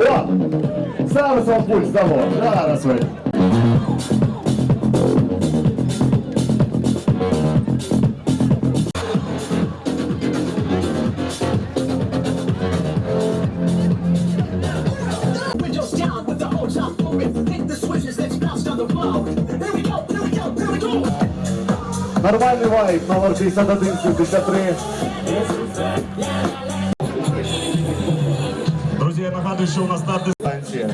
О! Зараз вам пульс дамо. Зараз ви. Нормальний вайб, номер 61, 73. Друзі, що у нас старт Станція.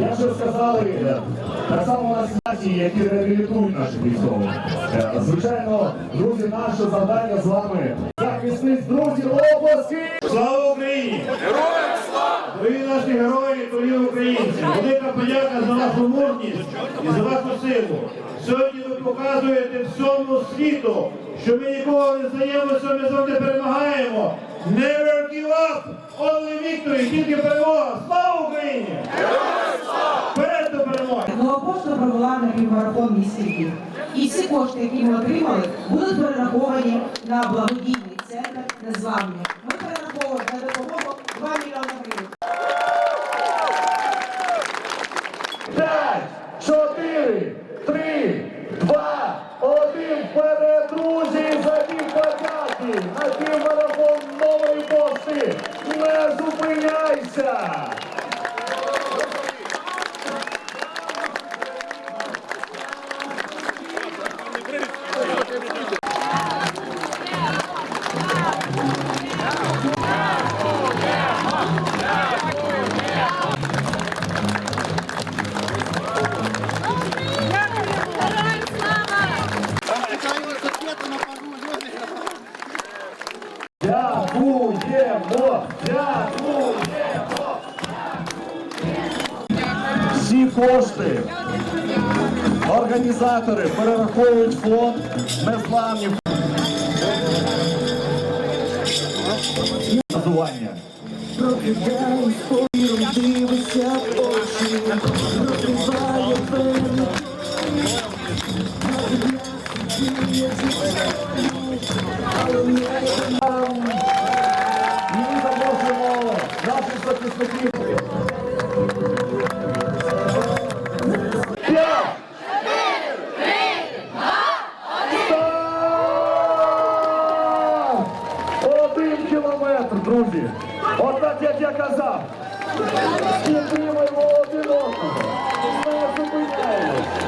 Як вже сказали, е, так само у нас нації, які реабілітують наших військових. Е, Звичайно, друзі, наше завдання з вами захисниць, друзі, обласки! Слава Україні! Героям слава! Дорогі наші герої, дорогі українці! Велика подяка за вашу мужність і за вашу силу. Сьогодні ви показуєте всьому світу, що ми нікого не здаємося, ми завжди перемагаємо. Never give up! Only victory! Тільки перемога! Слава Україні! Вперед до перемоги! Нова пошта провела на півмарафон місті Львів. І всі кошти, які ми отримали, будуть перераховані на благодійний центр незламні. Ми перераховуємо на допомогу 2 мільйони гривень. Не зупиняйся! Всі кошти організатори перераховують фонд незламні. Назування. Друзі. Отак, як я казав. Підтримуємо один одного. Не зупиняємось.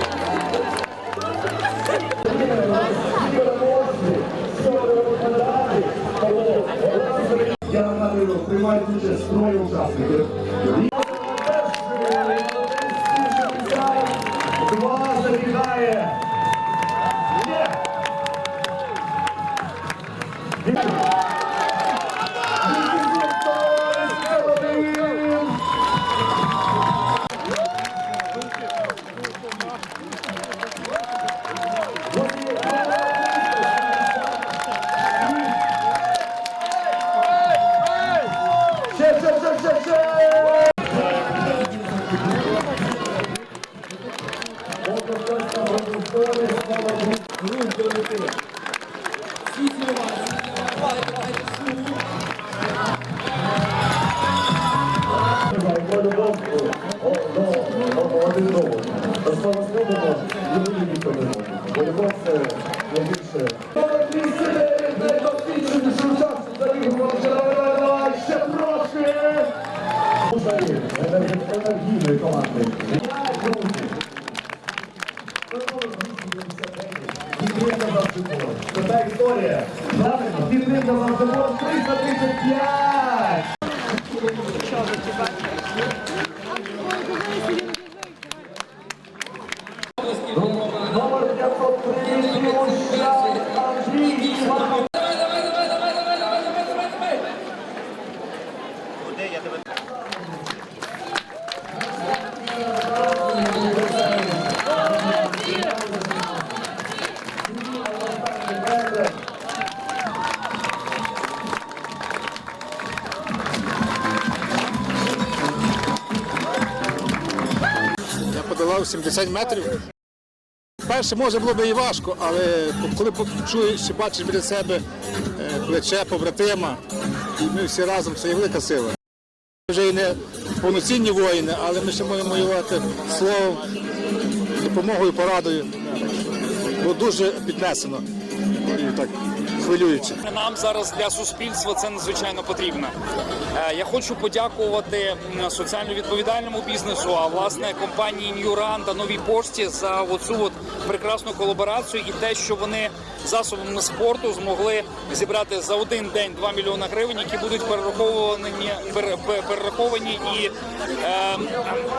По-любому, один довго. Слово слово може, любий ніхто не може. По-любому це найбільше. Номер 209, та історія. Правильно, підтримка за собою 335! Номер 503 Білощак подолав 70 метрів. Перше, може було б і важко, але коли чуєш, чи бачиш біля себе е, плече побратима, і ми всі разом це є велика сила. Ми вже і не повноцінні воїни, але ми ще можемо воювати словом, допомогою, порадою. Бо дуже піднесено і так хвилююче. Нам зараз для суспільства це надзвичайно потрібно. Е, Я хочу подякувати соціально відповідальному бізнесу, а власне компанії Run та новій пошті за оцю от прекрасну колаборацію і те, що вони засобами спорту змогли зібрати за один день 2 мільйони гривень, які будуть перераховані пере- пе- перераховані і е,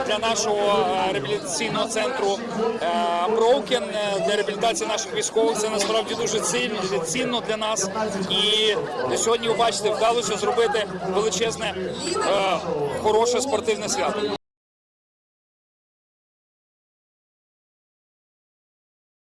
для нашого е, реабілітаційного центру е, Броукен для реабілітації наших військових. Це насправді дуже цінно, цінно для нас. І сьогодні ви бачите, вдалося зробити величезне, е, хороше спортивне свято.